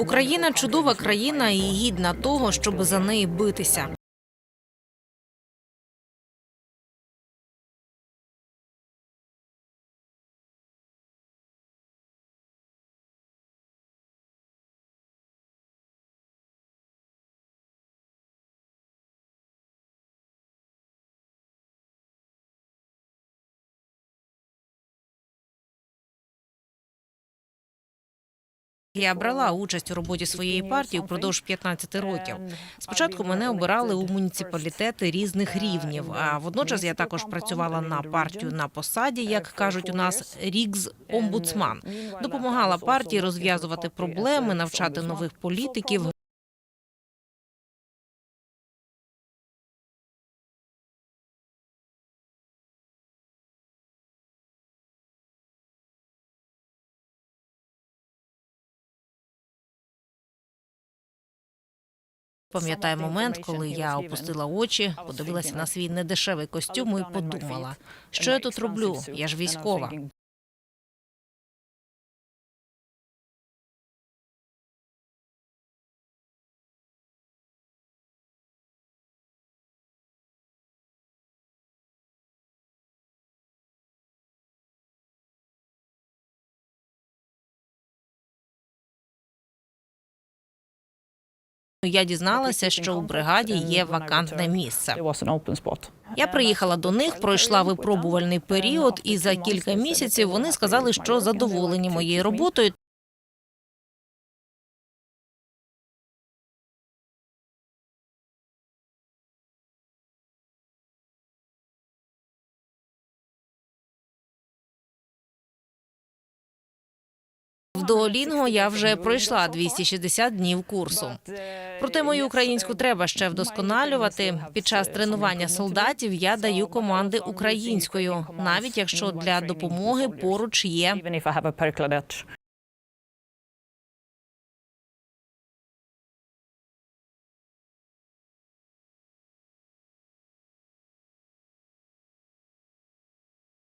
Україна чудова країна і гідна того, щоб за неї битися. Я брала участь у роботі своєї партії впродовж 15 років. Спочатку мене обирали у муніципалітети різних рівнів. А водночас я також працювала на партію на посаді, як кажуть у нас, рікс омбудсман. Допомагала партії розв'язувати проблеми, навчати нових політиків. Пам'ятаю момент, коли я опустила очі, подивилася на свій недешевий костюм і подумала, що я тут роблю? Я ж військова. Я дізналася, що у бригаді є вакантне місце. Я приїхала до них, пройшла випробувальний період, і за кілька місяців вони сказали, що задоволені моєю роботою. В Duolingo я вже пройшла 260 днів курсу. Проте мою українську треба ще вдосконалювати. Під час тренування солдатів я даю команди українською, навіть якщо для допомоги поруч є